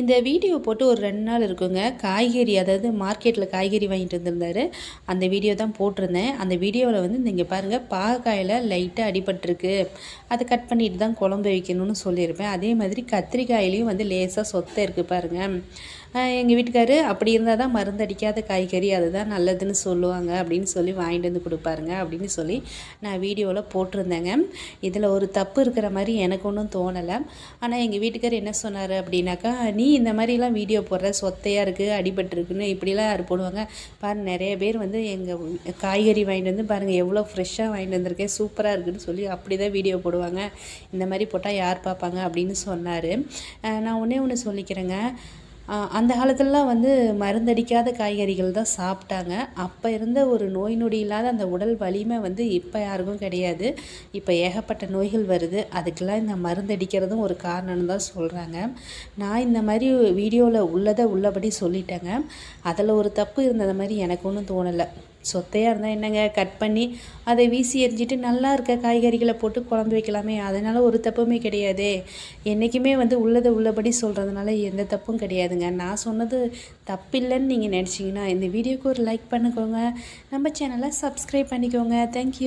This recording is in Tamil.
இந்த வீடியோ போட்டு ஒரு ரெண்டு நாள் இருக்குங்க. காய்கறி அதாவது மார்க்கெட்டில் காய்கறி வாங்கிட்டு வந்திருந்தாரு. அந்த வீடியோ தான் போட்டிருந்தேன். அந்த வீடியோவில் வந்து நீங்கள் பாருங்கள் பாகக்காயில் லைட்டாக அடிபட்டிருக்கு. அதை கட் பண்ணிட்டு தான் குழம்பு வைக்கணும்னு சொல்லியிருப்பேன். அதே மாதிரி கத்திரிக்காயிலையும் வந்து லேசாக சொத்தை இருக்குது பாருங்கள் எங்கள் வீட்டுக்காரு அப்படி இருந்தால் தான் மருந்தடிக்காத காய்கறி அதுதான் நல்லதுன்னு சொல்லுவாங்க அப்படின்னு சொல்லி வாங்கிட்டு வந்து கொடுப்பாருங்க அப்படின்னு சொல்லி நான் வீடியோவில் போட்டிருந்தேங்க. இதில் ஒரு தப்பு இருக்கிற மாதிரி எனக்கு ஒன்றும் தோணலை. ஆனால் எங்கள் வீட்டுக்கார் என்ன சொன்னார் அப்படின்னாக்கா நீ இந்த மாதிரிலாம் வீடியோ போடுற சொத்தையாக இருக்குது அடிபட்டுருக்குன்னு இப்படிலாம் யார் போடுவாங்க? பாரு நிறைய பேர் வந்து எங்கள் காய்கறி வாங்கிட்டு வந்து பாருங்கள் எவ்வளோ ஃப்ரெஷ்ஷாக வாங்கிட்டு வந்திருக்கேன் சூப்பராக இருக்குதுன்னு சொல்லி அப்படி தான் வீடியோ போடுவாங்க. இந்த மாதிரி போட்டால் யார் பார்ப்பாங்க அப்படின்னு சொன்னார். நான் ஒன்றே ஒன்று சொல்லிக்கிறேங்க. அந்த காலத்துலலாம் வந்து மருந்தடிக்காத காய்கறிகள் தான் சாப்பிட்டாங்க. அப்போ இருந்த ஒரு நோய் நொடி இல்லாத அந்த உடல் வலிமை வந்து இப்போ யாருக்கும் கிடையாது. இப்போ ஏகப்பட்ட நோய்கள் வருது. அதுக்கெல்லாம் இந்த மருந்தடிக்கிறதும் ஒரு காரணம்னு தான் சொல்கிறாங்க நான் இந்த மாதிரி வீடியோவில் உள்ளதை உள்ளபடி சொல்லிட்டேங்க. அதில் ஒரு தப்பு இருந்தது மாதிரி எனக்கு ஒன்றும் தோணலை. சொத்தையாக இருந்தால் என்னங்க? கட் பண்ணி அதை வீசி எரிஞ்சிட்டு நல்லா இருக்க காய்கறிகளை போட்டு குழம்பு வைக்கலாமே. அதனால் ஒரு தப்புமே கிடையாது. என்றைக்குமே வந்து உள்ளதை உள்ளபடி சொல்கிறதுனால எந்த தப்பும் கிடையாதுங்க. நான் சொன்னது தப்பில்லைன்னு நீங்கள் நினச்சிங்கன்னா இந்த வீடியோக்கு ஒரு லைக் பண்ணிக்கோங்க. நம்ம சேனலை சப்ஸ்கிரைப் பண்ணிக்கோங்க. தேங்க்யூ